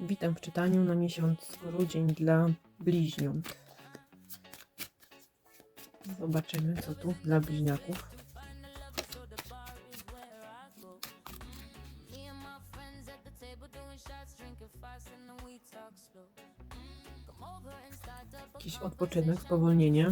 Witam w czytaniu na miesiąc grudzień dla bliźniąt. Zobaczymy, co tu dla bliźniaków. Jakiś odpoczynek, spowolnienie.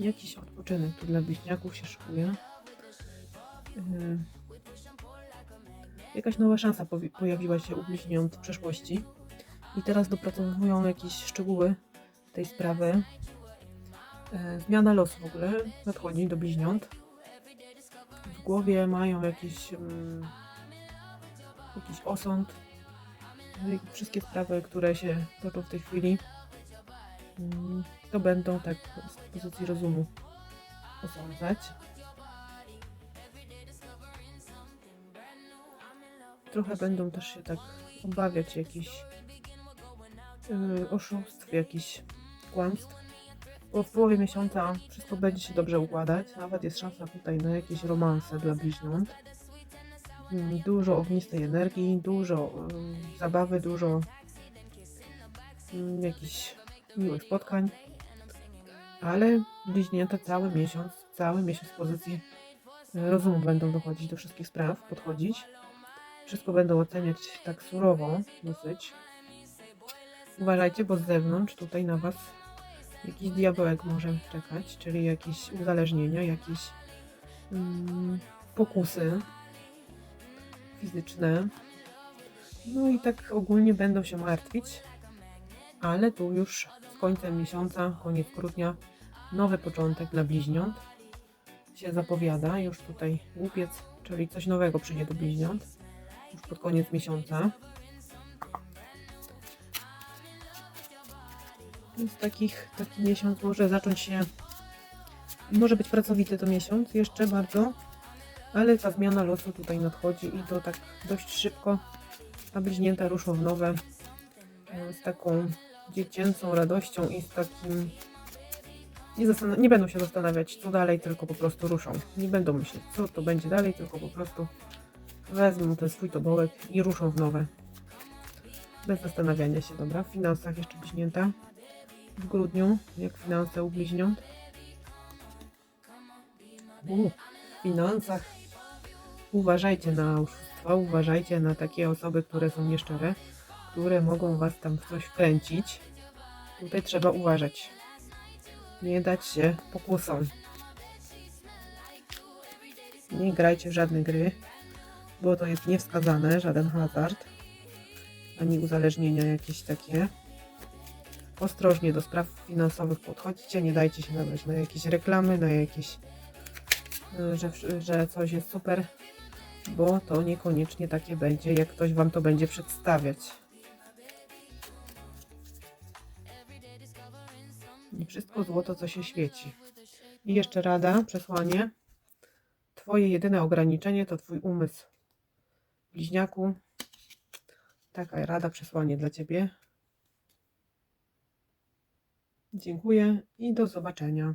Jakiś odpoczynek tu dla bliźniaków się szykuje. Yy, Jakaś nowa szansa pojawiła się u bliźniąt w przeszłości. I teraz dopracowują jakieś szczegóły tej sprawy. Yy, Zmiana losu w ogóle nadchodzi do bliźniąt. W głowie mają jakiś, mm, jakiś osąd. Yy, Wszystkie sprawy, które się toczą w tej chwili, to będą tak z pozycji rozumu osądzać. Trochę będą też się tak obawiać jakichś yy, oszustw, jakichś kłamstw. Bo w połowie miesiąca wszystko będzie się dobrze układać. Nawet jest szansa tutaj na jakieś romanse dla bliźniąt. Mm, Dużo ognistej energii, dużo yy, zabawy, dużo yy, jakichś miłych spotkań. Ale bliźnięta cały miesiąc, cały miesiąc pozycji e, rozumu będą dochodzić do wszystkich spraw, podchodzić. Wszystko będą oceniać tak surowo, dosyć. Uważajcie, bo z zewnątrz tutaj na Was jakiś diabełek może czekać, czyli jakieś uzależnienia, jakieś mm, pokusy fizyczne. No i tak ogólnie będą się martwić, ale tu już z końcem miesiąca, koniec grudnia, nowy początek dla bliźniąt się zapowiada. Już tutaj łupiec, czyli coś nowego przyjdzie do bliźniąt już pod koniec miesiąca. Więc takich, taki miesiąc może zacząć się, może być pracowity to miesiąc jeszcze bardzo, ale ta zmiana losu tutaj nadchodzi i to tak dość szybko, a bliźnięta ruszą w nowe e, z taką dziecięcą radością i z takim. Nie, nie będą się zastanawiać, co dalej, tylko po prostu ruszą. Nie będą myśleć, co to będzie dalej, tylko po prostu wezmą ten swój tobołek i ruszą w nowe. Bez zastanawiania się, dobra? W finansach jeszcze bliźnięta. W grudniu, jak finanse u bliźniąt. U, w finansach uważajcie na oszustwa, uważajcie na takie osoby, które są nieszczere które mogą Was tam w coś wkręcić. Tutaj trzeba uważać. Nie dać się pokusom. Nie grajcie w żadne gry, bo to jest niewskazane, żaden hazard, ani uzależnienia jakieś takie. Ostrożnie do spraw finansowych podchodźcie, nie dajcie się nabrać na jakieś reklamy, na jakieś, y, że, że coś jest super, bo to niekoniecznie takie będzie, jak ktoś Wam to będzie przedstawiać. Nie wszystko złoto, co się świeci. I jeszcze rada, przesłanie. Twoje jedyne ograniczenie to Twój umysł. Bliźniaku, taka rada, przesłanie dla Ciebie. Dziękuję i do zobaczenia.